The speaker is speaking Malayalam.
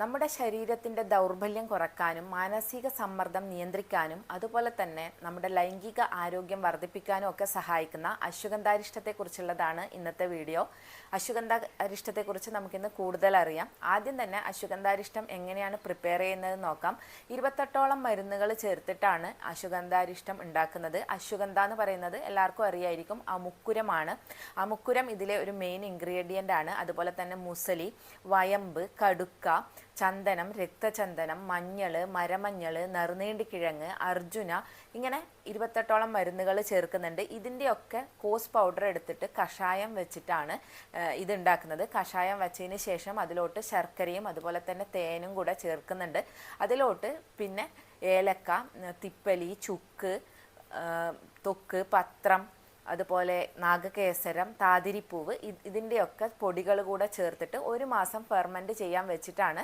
നമ്മുടെ ശരീരത്തിന്റെ ദൗർബല്യം കുറക്കാനും മാനസിക സമ്മർദ്ദം നിയന്ത്രിക്കാനും അതുപോലെ തന്നെ നമ്മുടെ ലൈംഗിക ആരോഗ്യം വർദ്ധിപ്പിക്കാനും ഒക്കെ സഹായിക്കുന്ന അശ്വഗന്ധാരിഷ്ടത്തെക്കുറിച്ചുള്ളതാണ് ഇന്നത്തെ വീഡിയോ. അശ്വഗന്ധാരിഷ്ടത്തെക്കുറിച്ച് നമുക്കിന്ന് കൂടുതൽ അറിയാം. ആദ്യം തന്നെ അശ്വഗന്ധാരിഷ്ടം എങ്ങനെയാണ് പ്രിപ്പയർ ചെയ്യുന്നത് നോക്കാം. ഇരുപത്തെട്ടോളം മരുന്നുകൾ ചേർത്തിട്ടാണ് അശ്വഗന്ധാരിഷ്ടം ഉണ്ടാക്കുന്നത്. അശ്വഗന്ധ എന്ന് പറയുന്നത് എല്ലാവർക്കും അറിയായിരിക്കും അമുക്കുരമാണ്. അമുക്കുരം ഇതിലെ ഒരു മെയിൻ ഇൻഗ്രീഡിയന്റ് ആണ്. അതുപോലെ തന്നെ മുസലി വയമ്പ് കടുക്ക ചന്ദനം രക്തചന്ദനം മഞ്ഞൾ മരമഞ്ഞൾ നറുനീണ്ടിക്കിഴങ്ങ് അർജുന ഇങ്ങനെ ഇരുപത്തെട്ടോളം മരുന്നുകൾ ചേർക്കുന്നുണ്ട്. ഇതിന്റെയൊക്കെ കോസ് പൗഡർ എടുത്തിട്ട് കഷായം വെച്ചിട്ടാണ് ഇതുണ്ടാക്കുന്നത്. കഷായം വെച്ചതിന് ശേഷം അതിലോട്ട് ശർക്കരയും അതുപോലെ തന്നെ തേനും കൂടെ ചേർക്കുന്നുണ്ട്. അതിലോട്ട് പിന്നെ ഏലക്ക തിപ്പലി ചുക്ക് തൊക്ക് പത്രം അതുപോലെ നാഗകേസരം താതിരിപ്പൂവ് ഇതിന്റെയൊക്കെ പൊടികൾ കൂടെ ചേർത്തിട്ട് ഒരു മാസം ഫെർമെന്റ് ചെയ്യാൻ വെച്ചിട്ടാണ്